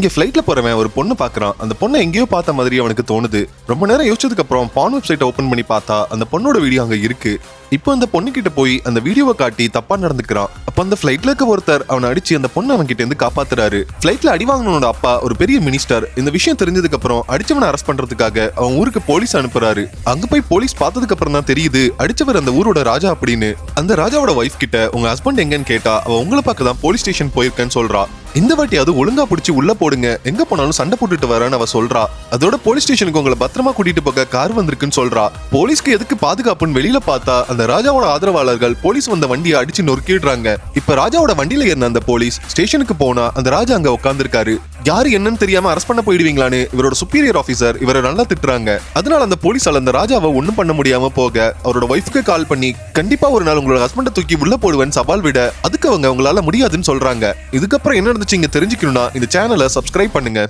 இங்க ஃபிளைட்ல போறவன் ஒரு பொண்ணு பாக்குறான். அந்த பொண்ணை எங்கேயோ பார்த்த மாதிரி அவனுக்கு தோணுது. ரொம்ப நேரம் யோசிச்சதுக்கு அப்புறம் பான் வெப்சைட்டை ஓபன் பண்ணி பார்த்தா அந்த பொண்ணோட வீடியோ அங்க இருக்கு. இப்போ அந்த பொண்ணு கிட்ட போய் அந்த வீடியோவை காட்டி தப்பா நடந்துக்கிறான். அப்ப அந்த ஃபிளைட்ல இருக்க ஒருத்தர் அவனை அடிச்சு அந்த பொண்ணு அவன் கிட்ட இருந்து காப்பாத்துறாரு. ஃபிளைட்ல அடி வாங்கினோட அப்பா ஒரு பெரிய மினிஸ்டர் இந்த விஷயம் தெரிஞ்சதுக்கு அப்புறம் அடிச்சவனை அரெஸ்ட் பண்றதுக்காக அவன் ஊருக்கு போலீஸ் அனுப்புறாரு. அங்க போய் போலீஸ் பார்த்ததுக்கு அப்புறம் தான் தெரியுது அடிச்சவர் அந்த ஊரோட ராஜா அப்படின்னு. அந்த ராஜாவோட ஒய்ஃப் கிட்ட உங்க ஹஸ்பண்ட் எங்கன்னு கேட்டா அவ உங்களை பார்க்க தான் போலீஸ் ஸ்டேஷன் போயிருக்கேன்னு சொல்றா. இந்த வாட்டி அது ஒழுங்கா பிடிச்சி உள்ள போடுங்க. எங்க போனாலும் சண்டை போட்டுட்டு வரேன்னு அவ சொல்றா. அதோட போலீஸ் ஸ்டேஷனுக்கு உங்களை பத்திரமா கூட்டிட்டு போக கார் வந்திருக்குன்னு சொல்றா. போலீஸ்க்கு எதுக்கு பாதுகாப்புன்னு வெளியில பார்த்தா அந்த ராஜாவோட ஆதரவாளர்கள் போலீஸ் வந்த வண்டியை அடிச்சு நொறுக்கிடுறாங்க. இப்ப ராஜாவோட வண்டியில இருந்த அந்த போலீஸ் ஸ்டேஷனுக்கு போனா அந்த ராஜா அங்க உட்காந்துருக்காரு யாரு என்னன்னு தெரியாம அரெஸ்ட் பண்ண போயிடுவீங்களான்னு இவரோட சுப்பீரியர் ஆபீசர் இவரை நல்லா திட்டுறாங்க. அதனால அந்த போலீஸால அந்த ராஜாவை ஒண்ணும் பண்ண முடியாம போக அவரோட ஒய்ஃப்க்கு கால் பண்ணி கண்டிப்பா ஒரு நாள் உங்களோட ஹஸ்பண்டை தூக்கி உள்ள போடுவேன் சவால் விட அதுக்கு அவங்க உங்களால முடியாதுன்னு சொல்றாங்க. இதுக்கப்புறம் என்ன நடந்துச்சு இங்க தெரிஞ்சுக்கணும்னா இந்த சேனலை சப்ஸ்கிரைப் பண்ணுங்க.